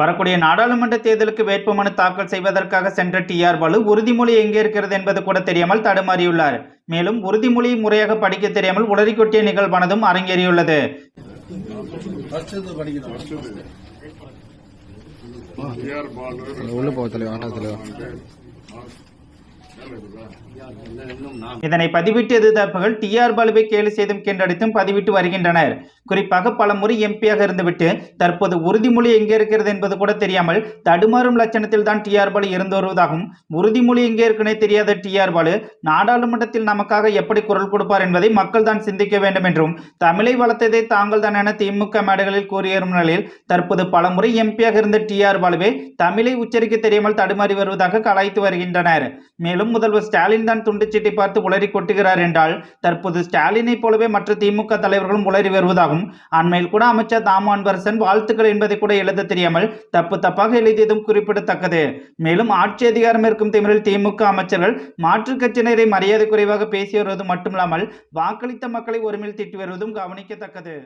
வரக்கூடிய நாடாளுமன்ற தேர்தலுக்கு வேட்புமனு தாக்கல் செய்வதற்காக சென்ற டிஆர் பாலு உறுதிமொழி எங்கே இருக்கிறது என்பது கூட தெரியாமல் தடுமாறியுள்ளார். மேலும் உறுதிமொழியை முறையாக படிக்க தெரியாமல் உளறி கொட்டிய நிகழ்வானதும் அரங்கேறியுள்ளது. உள்ள போக தலைவா. இதனை பதிவிட்டு எதிர்த்தரப்புகள் டிஆர் பாலுவை கேலி செய்தும் கிண்டடித்தும் பதிவிட்டு வருகின்றனர். குறிப்பாக பல முறை எம்பியாக இருந்துவிட்டு தற்போது உறுதிமொழி எங்கே இருக்கிறது என்பது கூட தெரியாமல் தடுமாறும் லட்சணத்தில் தான் டிஆர் பாலு இருந்து வருவதாகவும் உறுதிமொழி எங்கே இருக்குன்னே தெரியாத டிஆர் பாலு நாடாளுமன்றத்தில் நமக்காக எப்படி குரல் கொடுப்பார் என்பதை மக்கள் தான் சிந்திக்க வேண்டும் என்றும் தமிழை வளர்த்ததை தாங்கள் தான் என திமுக மேடைகளில் கூறியரும் நிலையில் தற்போது பல முறை எம்பியாக இருந்த டிஆர் பாலுவே தமிழை உச்சரிக்க தெரியாமல் தடுமாறி வருவதாக கலாய்த்து வருகின்றனர். மேலும் முதல்வர் ஸ்டாலின் தான் துண்டுச்சீட்டை பார்த்து உளறி கொட்டுகிறார் என்றால் தற்போது ஸ்டாலினை போலவே மற்ற திமுக தலைவர்களும் உளறி வருவதாகவும் அண்மையில் கூட அமைச்சர் தாமு அன்பரசன் வாழ்த்துக்கள் என்பதை கூட எழுத தெரியாமல் தப்பு தப்பாக எழுதியதும் குறிப்பிடத்தக்கது. மேலும் ஆட்சி அதிகாரம் இருக்கும் திமிரில் திமுக அமைச்சர்கள் மாற்றுக் கட்சியினரை மரியாதை குறைவாக பேசி வருவது மட்டுமில்லாமல் வாக்களித்த மக்களை ஒருமையில் திட்டி வருவதும் கவனிக்கத்தக்கது.